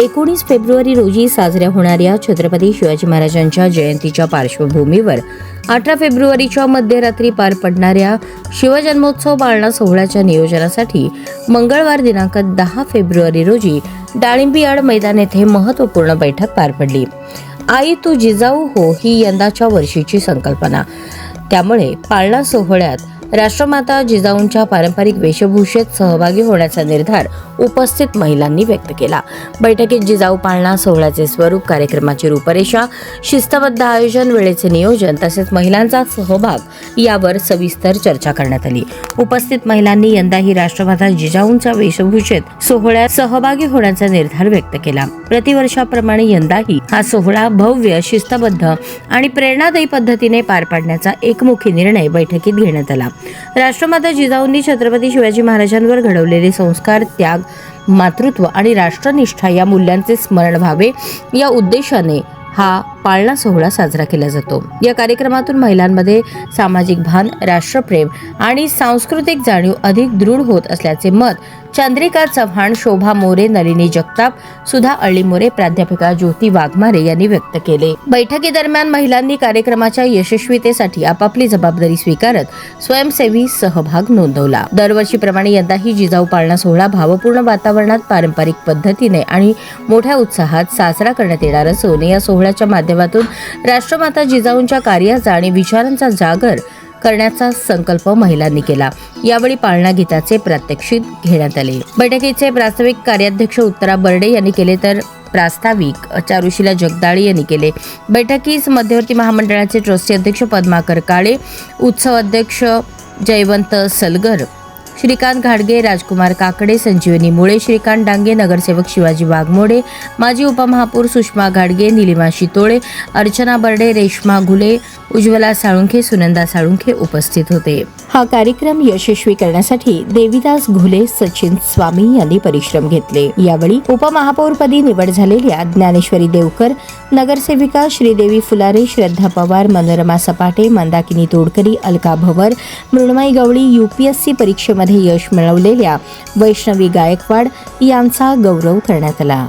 एकोणीस फेब्रुवारी रोजी साजऱ्या होणाऱ्या छत्रपती शिवाजी महाराजांच्या जयंतीच्या पार्श्वभूमीवर अठरा फेब्रुवारीच्या मध्यरात्री पार पडणाऱ्या शिवजन्मोत्सव पाळणा सोहळ्याच्या नियोजनासाठी मंगळवार दिनांक दहा फेब्रुवारी रोजी डाळिंबीआड मैदान येथे महत्त्वपूर्ण बैठक पार पडली. आई तू जिजाऊ हो ही यंदाच्या वर्षीची संकल्पना. त्यामुळे पाळणा सोहळ्यात राष्ट्रमाता जिजाऊंच्या पारंपरिक वेशभूषेत सहभागी होण्याचा निर्धार उपस्थित महिलांनी व्यक्त केला. बैठकीत जिजाऊ पाळणा सोहळ्याचे स्वरूप कार्यक्रमाची रूपरेषा शिस्तबद्ध आयोजन वेळेचे नियोजन तसेच महिलांचा सहभाग यावर सविस्तर चर्चा करण्यात आली. उपस्थित महिलांनी यंदाही राष्ट्रमाता जिजाऊंच्या वेशभूषेत सोहळ्यात सहभागी होण्याचा निर्धार व्यक्त केला. प्रतिवर्षाप्रमाणे यंदाही हा सोहळा भव्य शिस्तबद्ध आणि प्रेरणादायी पद्धतीने पार पाडण्याचा एकमुखी निर्णय बैठकीत घेण्यात आला. राष्ट्रमाता जिजाऊंनी छत्रपती शिवाजी महाराजांवर घडवलेले संस्कार त्याग मातृत्व आणि राष्ट्रनिष्ठा या मूल्यांचे स्मरण व्हावे या उद्देशाने हा पाळणा सोहळा साजरा केला जातो. या कार्यक्रमातून महिलांमध्ये सामाजिक भान राष्ट्रप्रेम आणि सांस्कृतिक जाणीव अधिक दृढ होत असल्याचे मत चंद्रिका चव्हाण शोभा मोरे नलिनी जगताप सुधा अळीमोरे प्राध्यापिका ज्योती वाघमारे यांनी व्यक्त केले. बैठकीदरम्यान महिलांनी कार्यक्रमाच्या यशस्वीतेसाठी आपापली जबाबदारी स्वीकारत स्वयंसेवी सहभाग नोंदवला. दरवर्षीप्रमाणे यंदाही जिजाऊ पाळणा सोहळा भावपूर्ण वातावरणात पारंपरिक पद्धतीने आणि मोठ्या उत्साहात साजरा करण्यात येणार असून या सोहळ्याच्या माध्यमातून राष्ट्रमाता जिजाऊंच्या कार्याचा आणि विचारांचा जागर करण्याचा संकल्प महिलांनी केला. यावेळी पाळणा गीताचे प्रात्यक्षिक घेण्यात आले. बैठकीचे प्रास्ताविक कार्याध्यक्ष उत्तरा बर्डे यांनी केले तर प्रास्ताविक चारुशिला जगदाळे यांनी केले. बैठकीस मध्यवर्ती महामंडळाचे ट्रस्टी अध्यक्ष पद्माकर काळे उत्सव अध्यक्ष जयवंत सलगर श्रीकांत घाडगे राजकुमार काकडे संजीवनी मुळे श्रीकांत डांगे नगरसेवक शिवाजी वाघमोडे माजी उपमहापौर सुषमा घाडगे निलिमा शितोळे अर्चना बर्डे रेश्मा घुले उज्ज्वला साळुंखे सुनंदा साळुंखे उपस्थित होते. हा कार्यक्रम यशस्वी करण्यासाठी देविदास घुले सचिन स्वामी यांनी परिश्रम घेतले. यावेळी उपमहापौरपदी निवड झालेल्या ज्ञानेश्वरी देवकर नगरसेविका श्रीदेवी फुलारे श्रद्धा पवार मनोरमा सपाटे मंदाकिनी तोडकरी अलका भवर मृण्मयी गवळी यूपीएससी परीक्षेमध्ये यश मिळवलेल्या वैष्णवी गायकवाड यांचा गौरव करण्यात आला.